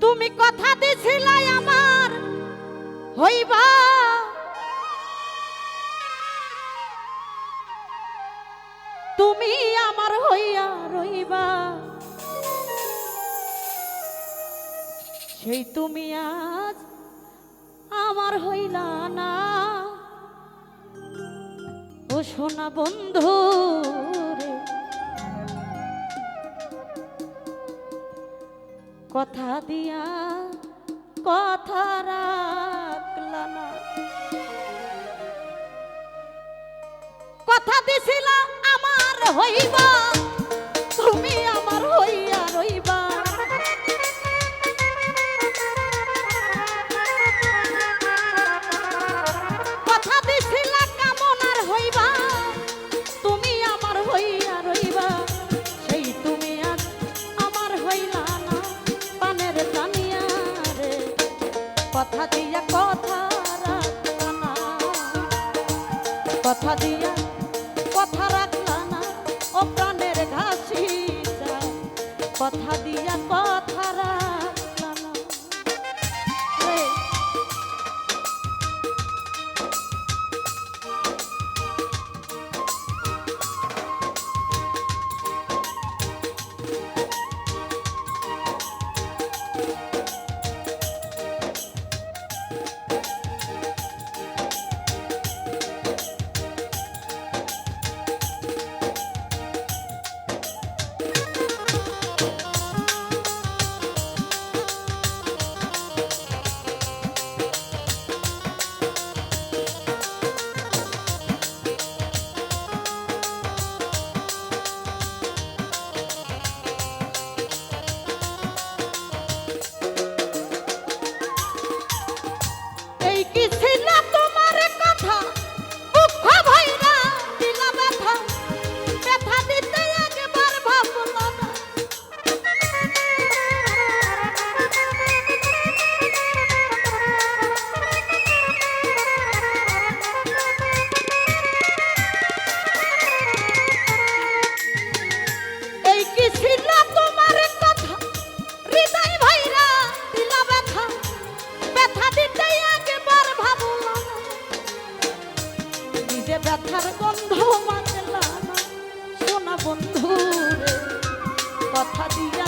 তুমি কথা দিছিলাই আমার, হইবা? তুমি আমার হইয়া রইবা। সেই তুমি আজ আমার হইলা না। ও সোনা বন্ধু কথা দিয়া কথা রাখল কথা দিছিল আমার হইবা। কথা দিয়া কথার গন্ধ মাখলা সোনা বন্ধু কথা দিয়ে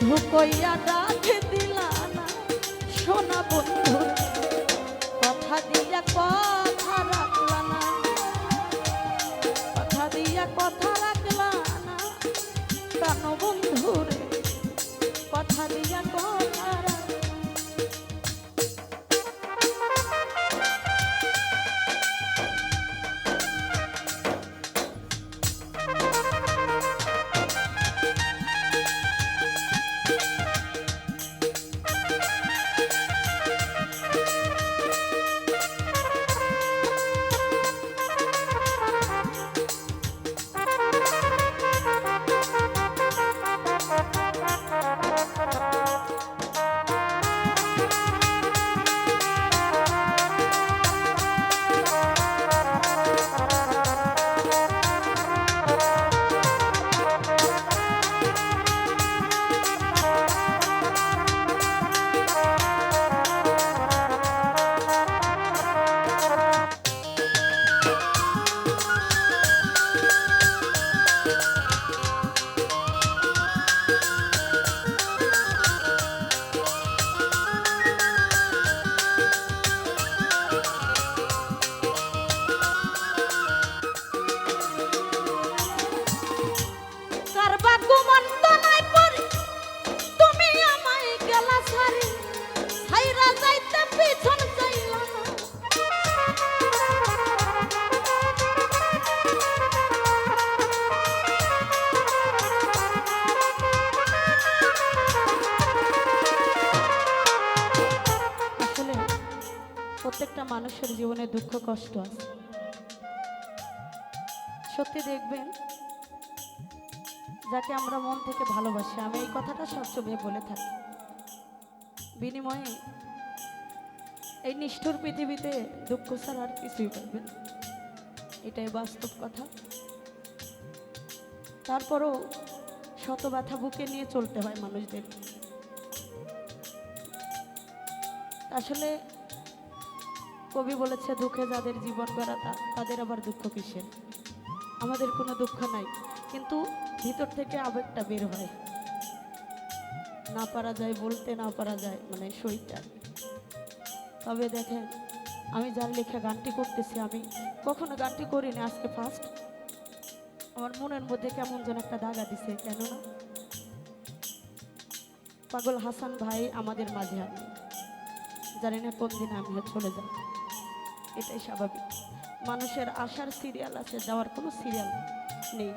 বন্ধু কইয়া ডাকে দিলা না সোনা বন্ধু প্রত্যেকটা মানুষের জীবনে দুঃখ, কষ্ট আছে। সত্যি দেখবেন, যাকে আমরা মন থেকে ভালোবাসি, আমি এই কথাটা সবসময় বলে থাকি। বিনিময়ে এই নিষ্ঠুর পৃথিবীতে দুঃখ ছাড়া আর কিছুই পাবেন এটাই বাস্তব কথা। তারপরও শত ব্যথা বুকে নিয়ে চলতে হয় মানুষদের। আসলে কবি বলেছে, দুঃখে যাদের জীবন গড়া তা- তাদের আবার দুঃখ কিসের? আমাদের কোনো দুঃখ নাই, কিন্তু ভিতর থেকে আবেগটা বের হয়। না পারা যায় বলতে, না পারা যায় মানে সইটা। তবে দেখেন, আমি যার লেখা গানটি করতেছি, আমি কখনো গানটি করিনি আজকে ফার্স্ট আমার মনের মধ্যে কেমন যেন একটা দাগা দিছে, কেননা পাগল হাসান ভাই আমাদের মাঝে জানি না কোন দিন আমি চলে যাব। এটাই স্বাভাবিক। মানুষের আশার সিরিয়াল আছে যাওয়ার কোনো সিরিয়াল নেই।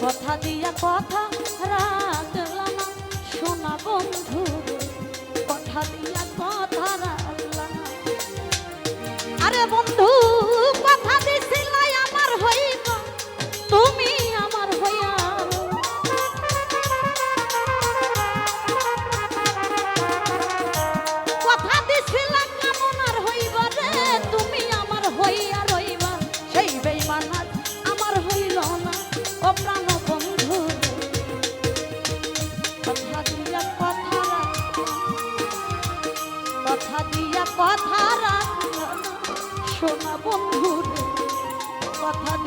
কথা দিয়া কথা রাখলা না শোনা বন্ধু কথা দিয়া কথা রাখলা আরে বন্ধু!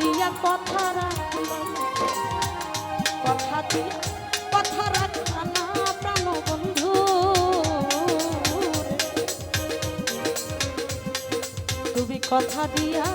দিয়া কথা রাখলাম কথা দিয়া কথা রাখলাম না প্রাণ বন্ধু তুমি কথা দিয়া